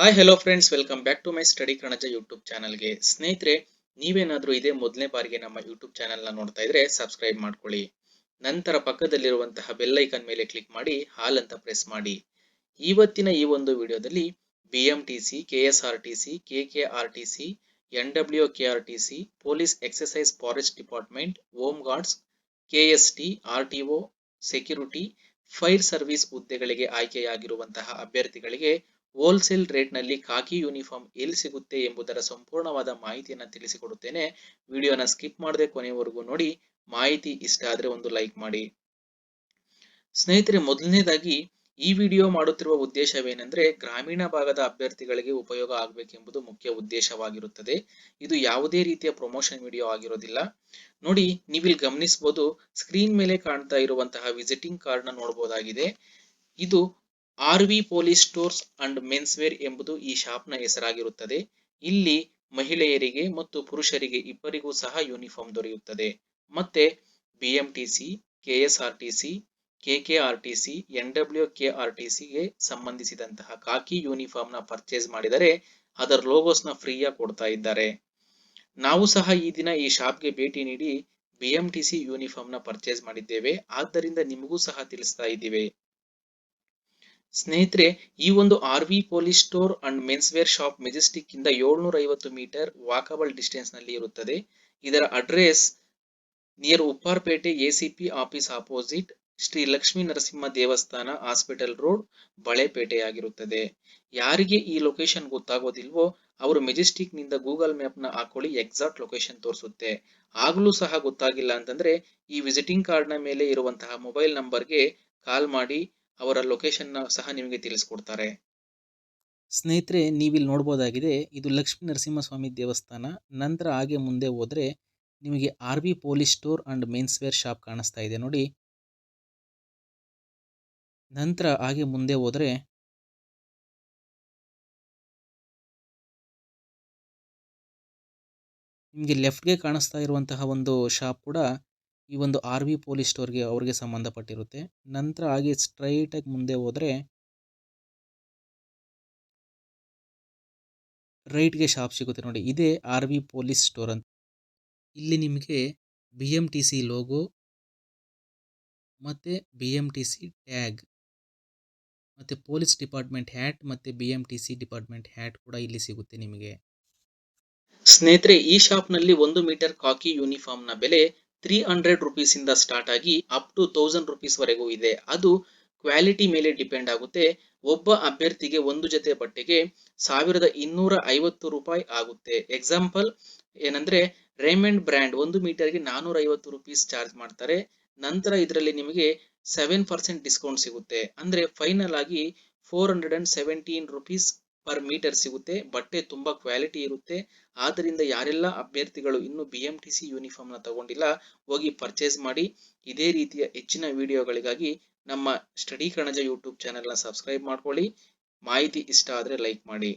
Hi hello friends welcome back to my study Kanaja YouTube ಚಾನಲ್ಗೆ ಸ್ನೇಹಿತರೆ, ನೀವೇನಾದರೂ ಇದೇ ಮೊದಲನೇ ಬಾರಿಗೆ ನಮ್ಮ ಯೂಟ್ಯೂಬ್ ಚಾನಲ್ನ ನೋಡ್ತಾ ಇದ್ರೆ ಸಬ್ಸ್ಕ್ರೈಬ್ ಮಾಡ್ಕೊಳ್ಳಿ. ನಂತರ ಪಕ್ಕದಲ್ಲಿರುವಂತಹ ಬೆಲ್ ಐಕನ್ ಮೇಲೆ ಕ್ಲಿಕ್ ಮಾಡಿ, ಹಾಲ್ ಅಂತ ಪ್ರೆಸ್ ಮಾಡಿ. ಇವತ್ತಿನ ಈ ಒಂದು ವಿಡಿಯೋದಲ್ಲಿ B M T C K S R T C K K R T C N W K R T C police excise forest department home guards K S T R T O security fire service ಹುದ್ದೆಗಳಿಗೆ ಆಯ್ಕೆಯಾಗಿರುವಂತಹ ಅಭ್ಯರ್ಥಿಗಳಿಗೆ wholesale ರೇಟ್ನಲ್ಲಿ ಖಾಕಿ uniform ಎಲ್ಲಿ ಸಿಗುತ್ತೆ ಎಂಬುದರ ಸಂಪೂರ್ಣವಾದ ಮಾಹಿತಿಯನ್ನು ತಿಳಿಸಿಕೊಡುತ್ತೇನೆ. ವಿಡಿಯೋನ skip ಮಾಡದೆ ಕೊನೆಯವರೆಗೂ ನೋಡಿ. ಮಾಹಿತಿ ಇಷ್ಟ ಆದ್ರೆ ಒಂದು ಲೈಕ್ ಮಾಡಿ. ಸ್ನೇಹಿತರೆ, ಮೊದಲನೇದಾಗಿ ಈ ವಿಡಿಯೋ ಮಾಡುತ್ತಿರುವ ಉದ್ದೇಶವೇನೆಂದ್ರೆ ಗ್ರಾಮೀಣ ಭಾಗದ ಅಭ್ಯರ್ಥಿಗಳಿಗೆ ಉಪಯೋಗ ಆಗಬೇಕೆಂಬುದು ಮುಖ್ಯ ಉದ್ದೇಶವಾಗಿರುತ್ತದೆ. ಇದು ಯಾವುದೇ ರೀತಿಯ ಪ್ರಮೋಷನ್ ವಿಡಿಯೋ ಆಗಿರೋದಿಲ್ಲ. ನೋಡಿ, ನೀವಿಲ್ಲಿ ಗಮನಿಸಬಹುದು ಸ್ಕ್ರೀನ್ ಮೇಲೆ ಕಾಣ್ತಾ ಇರುವಂತಹ ವಿಸಿಟಿಂಗ್ ಕಾರ್ಡ್ನ ನೋಡಬಹುದಾಗಿದೆ ಇದು R V police stores and men's wear ಎಂಬುದು ಈ ಶಾಪ್ನ ಹೆಸರಾಗಿರುತ್ತದೆ. ಇಲ್ಲಿ ಮಹಿಳೆಯರಿಗೆ ಮತ್ತು ಪುರುಷರಿಗೆ ಇಬ್ಬರಿಗೂ ಸಹ ಯೂನಿಫಾರ್ಮ್ ದೊರೆಯುತ್ತದೆ. ಮತ್ತೆ BMTC, KSRTC, KKRTC N W ಕೆಆರ್ಟಿಸಿಗೆ ಸಂಬಂಧಿಸಿದಂತಹ ಕಾಕಿ ಯೂನಿಫಾರ್ಮ್ನ ಪರ್ಚೇಸ್ ಮಾಡಿದರೆ ಅದರ ಲೋಗೋಸ್ನ ಫ್ರೀಯಾಗಿ ಕೊಡ್ತಾ ಇದ್ದಾರೆ. ನಾವು ಸಹ ಈ ದಿನ ಈ ಶಾಪ್ಗೆ ಭೇಟಿ ನೀಡಿ ಬಿಎಂಟಿಸಿ ಯೂನಿಫಾರ್ಮ್ನ ಪರ್ಚೇಸ್ ಮಾಡಿದ್ದೇವೆ. ಆದ್ದರಿಂದ ನಿಮಗೂ ಸಹ ತಿಳಿಸ್ತಾ ಇದ್ದೀವಿ. ಸ್ನೇಹಿತರೆ, ಈ ಒಂದು R V police store and men's wear shop Majestic ಇಂದ ಏಳ್ನೂರ ಐವತ್ತು ಮೀಟರ್ ವಾಕಬಲ್ ಡಿಸ್ಟೆನ್ಸ್ನಲ್ಲಿ ಇರುತ್ತದೆ. ಇದರ address near Upparpet ACP office opposite Shri Lakshmi Narasimha ದೇವಸ್ಥಾನ ಹಾಸ್ಪಿಟಲ್ ರೋಡ್ ಬಳೆಪೇಟೆಯಾಗಿರುತ್ತದೆ. ಯಾರಿಗೆ ಈ ಲೊಕೇಶನ್ ಗೊತ್ತಾಗೋದಿಲ್ವೋ, ಅವರು ಮೆಜೆಸ್ಟಿಕ್ನಿಂದ ಗೂಗಲ್ ಮ್ಯಾಪ್ನ ಹಾಕೊಳ್ಳಿ ಎಕ್ಸಾಕ್ಟ್ ಲೊಕೇಶನ್ ತೋರಿಸುತ್ತೆ. ಆಗಲೂ ಸಹ ಗೊತ್ತಾಗಿಲ್ಲ ಅಂತಂದ್ರೆ, ಈ ವಿಸಿಟಿಂಗ್ ಕಾರ್ಡ್ನ ಮೇಲೆ ಇರುವಂತಹ ಮೊಬೈಲ್ ನಂಬರ್ಗೆ ಕಾಲ್ ಮಾಡಿ ಅವರ ಲೊಕೇಶನ್ ಸಹ ನಿಮಗೆ ತಿಳಿಸ್ಕೊಡ್ತಾರೆ. ಸ್ನೇಹಿತರೆ, ನೀವಿಲ್ಲಿ ನೋಡ್ಬೋದಾಗಿದೆ, ಇದು ಲಕ್ಷ್ಮೀ ನರಸಿಂಹಸ್ವಾಮಿ ದೇವಸ್ಥಾನ. ನಂತರ ಹಾಗೆ ಮುಂದೆ ಹೋದರೆ ನಿಮಗೆ R B police store and menswear shop ಕಾಣಿಸ್ತಾ ಇದೆ ನೋಡಿ. ನಂತರ ಹಾಗೆ ಮುಂದೆ ಹೋದರೆ ನಿಮಗೆ ಲೆಫ್ಟ್ಗೆ ಕಾಣಿಸ್ತಾ ಇರುವಂತಹ ಒಂದು ಶಾಪ್ ಕೂಡ ಈ ಒಂದು ಆರ್ ವಿ ಪೊಲೀಸ್ ಸ್ಟೋರ್ಗೆ ಅವ್ರಿಗೆ ಸಂಬಂಧಪಟ್ಟಿರುತ್ತೆ. ನಂತರ ಹಾಗೆ ಸ್ಟ್ರೈಟಾಗಿ ಮುಂದೆ ಹೋದರೆ ರೈಟ್ಗೆ ಶಾಪ್ ಸಿಗುತ್ತೆ ನೋಡಿ. ಇದೇ ಆರ್ ವಿ ಪೊಲೀಸ್ ಸ್ಟೋರ್ ಅಂತ. ಇಲ್ಲಿ ನಿಮಗೆ B M T C logo ಮತ್ತು B M T C tag ಮತ್ತು ಪೊಲೀಸ್ ಡಿಪಾರ್ಟ್ಮೆಂಟ್ ಹ್ಯಾಟ್ ಮತ್ತು B M T C department hat ಕೂಡ ಇಲ್ಲಿ ಸಿಗುತ್ತೆ ನಿಮಗೆ. ಸ್ನೇಹಿತರೆ, ಈ ಶಾಪ್ನಲ್ಲಿ ಒಂದು ಮೀಟರ್ ಕಾಕಿ ಯೂನಿಫಾರ್ಮ್ನ ಬೆಲೆ ತ್ರೀ ಹಂಡ್ರೆಡ್ ರುಪೀಸ್ ಇಂದ ಸ್ಟಾರ್ಟ್ ಆಗಿ ಅಪ್ ಟು ತೌಸಂಡ್ ರುಪೀಸ್ ವರೆಗೂ ಇದೆ. ಅದು ಕ್ವಾಲಿಟಿ ಮೇಲೆ ಡಿಪೆಂಡ್ ಆಗುತ್ತೆ. ಒಬ್ಬ ಅಭ್ಯರ್ಥಿಗೆ ಒಂದು ಜೊತೆ ಬಟ್ಟೆಗೆ ಸಾವಿರದ ಇನ್ನೂರ ಐವತ್ತು ರೂಪಾಯಿ ಆಗುತ್ತೆ. ಎಕ್ಸಾಂಪಲ್ ಏನಂದ್ರೆ ರೇಮಂಡ್ ಬ್ರ್ಯಾಂಡ್ ಒಂದು ಮೀಟರ್ಗೆ ನಾನೂರ ಐವತ್ತು ರುಪೀಸ್ ಚಾರ್ಜ್ ಮಾಡ್ತಾರೆ. ನಂತರ ಇದರಲ್ಲಿ ನಿಮಗೆ ಸೆವೆನ್ ಪರ್ಸೆಂಟ್ ಡಿಸ್ಕೌಂಟ್ ಸಿಗುತ್ತೆ. ಅಂದ್ರೆ ಫೈನಲ್ ಆಗಿ four hundred and seventeen rupees per metre ಸಿಗುತ್ತೆ, ಬಟ್ಟೆ ತುಂಬಾ ಕ್ವಾಲಿಟಿ ಇರುತ್ತೆ. ಆದ್ದರಿಂದ ಯಾರೆಲ್ಲ ಅಭ್ಯರ್ಥಿಗಳು ಇನ್ನು ಬಿ ಎಂ ಟಿ ಸಿ ಯೂನಿಫಾರ್ಮ್ನ ತಗೊಂಡಿಲ್ಲ, ಹೋಗಿ ಪರ್ಚೇಸ್ ಮಾಡಿ, ಇದೇ ರೀತಿಯ ಹೆಚ್ಚಿನ ವಿಡಿಯೋಗಳಿಗಾಗಿ ನಮ್ಮ ಸ್ಟಡಿ ಕಣಜ ಯೂಟ್ಯೂಬ್ ಚಾನೆಲ್ನ ಸಬ್ಸ್ಕ್ರೈಬ್ ಮಾಡ್ಕೊಳ್ಳಿ. ಮಾಹಿತಿ ಇಷ್ಟ ಆದರೆ ಲೈಕ್ ಮಾಡಿ.